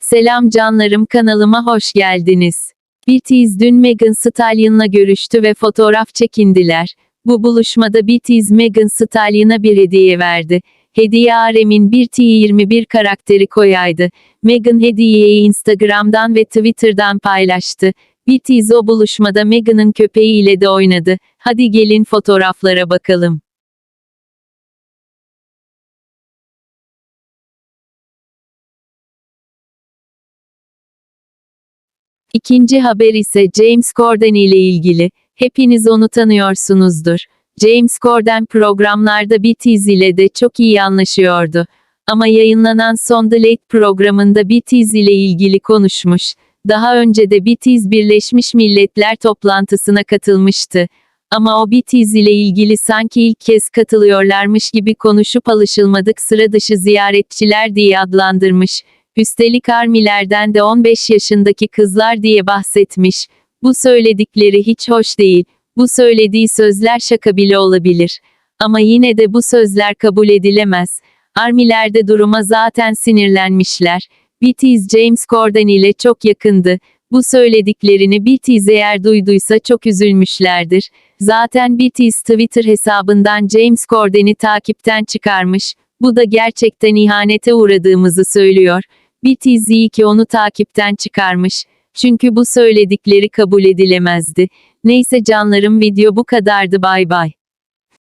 Selam canlarım kanalıma hoş geldiniz. BTS dün Megan Stallion'la görüştü ve fotoğraf çekindiler. Bu buluşmada BTS Megan Stallion'a bir hediye verdi. Hediye Arem'in bir T21 karakteri koyaydı. Megan hediyeyi Instagram'dan ve Twitter'dan paylaştı. BTS o buluşmada Megan'ın köpeğiyle de oynadı. Hadi gelin fotoğraflara bakalım. İkinci haber ise James Corden ile ilgili. Hepiniz onu tanıyorsunuzdur. James Corden programlarda BTS ile de çok iyi anlaşıyordu. Ama yayınlanan Son The Late programında BTS ile ilgili konuşmuş. Daha önce de BTS Birleşmiş Milletler toplantısına katılmıştı. Ama o BTS ile ilgili sanki ilk kez katılıyorlarmış gibi konuşup alışılmadık sıra dışı ziyaretçiler diye adlandırmış. Üstelik armilerden de 15 yaşındaki kızlar diye bahsetmiş. Bu söyledikleri hiç hoş değil. Bu söylediği sözler şaka bile olabilir. Ama yine de bu sözler kabul edilemez. Armilerde duruma zaten sinirlenmişler. BTS James Corden ile çok yakındı. Bu söylediklerini BTS eğer duyduysa çok üzülmüşlerdir. Zaten BTS Twitter hesabından James Corden'i takipten çıkarmış. Bu da gerçekten ihanete uğradığımızı söylüyor. İyi ki onu takipten çıkarmış. Çünkü bu söyledikleri kabul edilemezdi. Neyse canlarım video bu kadardı bay bay.